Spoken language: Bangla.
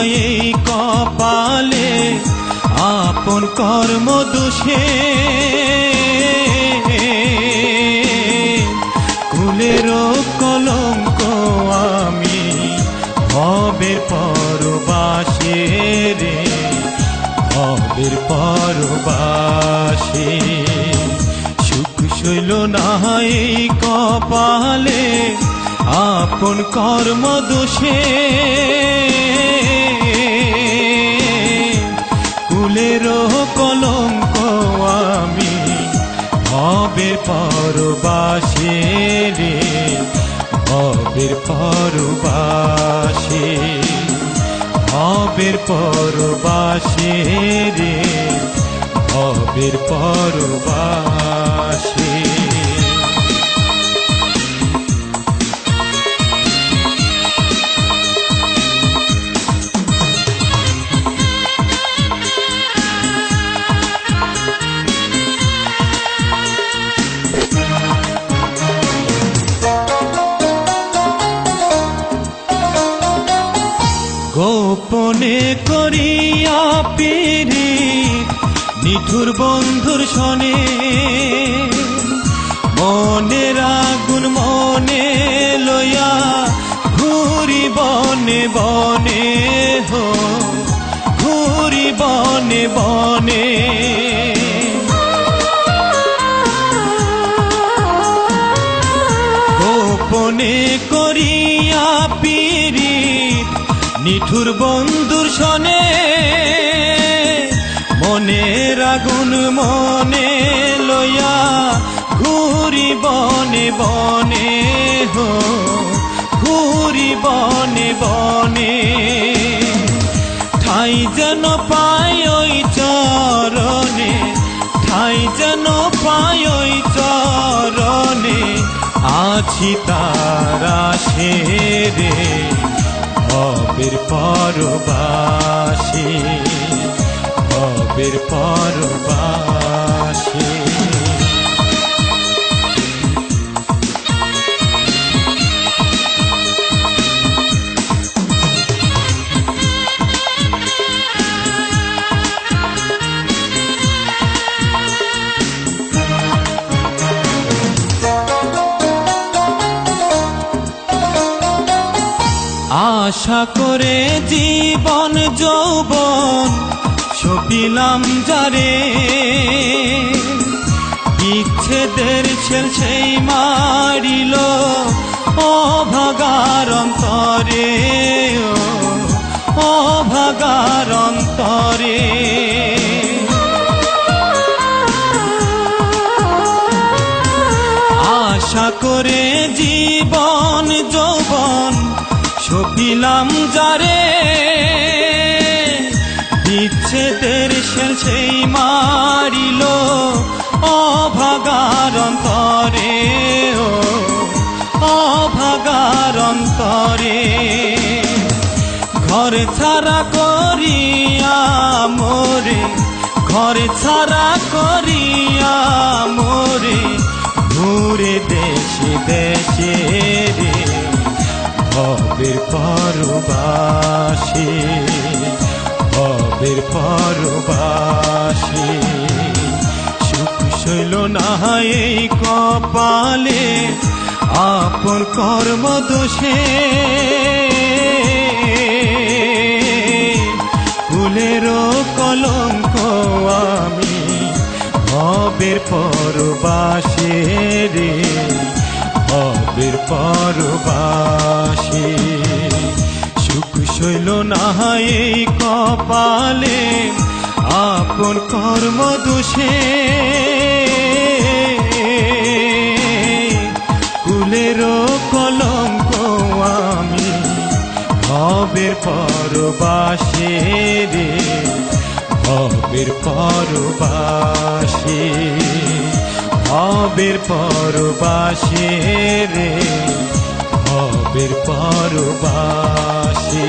এই কপালে আপন কর্ম দোষে। কুলেরও কলঙ্ক আমি হবের পরবাসে রে হবের পরবাসে। সুখ শৈল না এই কপালে আপন কর্ম দোষে। কুলেরও কলঙ্ক আমি হবে পরবাসে রে হবের পরবাসে হবের পরবাসে রে হবের পরবাসে। গোপনে করিয়া পিরি নিঠুর বন্ধুর সনে মনের আগুন মনে লইয়া ঘুরি বনে বনে হো, ঘুরি বনে বনে। গোপনে করিয়া পিরি নিঠুর বন্ধুর সনে, মনের আগুন মনে লইয়া ঘুরি বনে বনে হো, ঘুরি বনে বনে। ঠাই যেন পাই ওই চরণে, ঠাই যেন পাই ওই চরণে, আছি তারা রে হবের পরবাসী হবের পরবাসী। আশা করে জীবন, যৌবন সপিলাম যারে। বিচ্ছেদের ছেল সেই মারিল অভাগার অন্তরে, ও অভাগার অন্তরে। আশা করে জীবন সপিলাম যারে বিচ্ছেদের সেই মারিল, অভাগার অন্তরে ও, অভাগার অন্তরে। ঘর ছাড়া করিয়া মোরে, ঘর ছাড়া করিয়া মোরে, ঘুরে দেশে দেশে পরবাসী হবের পরবাসী। সুখ শৈল না এই কপালে, আপন কর্ম দোষে। ফুলেরও কলঙ্ক আমি হবের পরবাসে রে। হবের পরবাসে। সুখ শৈল না কপালে, আপন কর্ম দোষে। কুলেরও কলঙ্ক আমি হবের পরবাসে রে হবের পরবাসে। ভবের পরবাসে রে ভবের পরবাসে।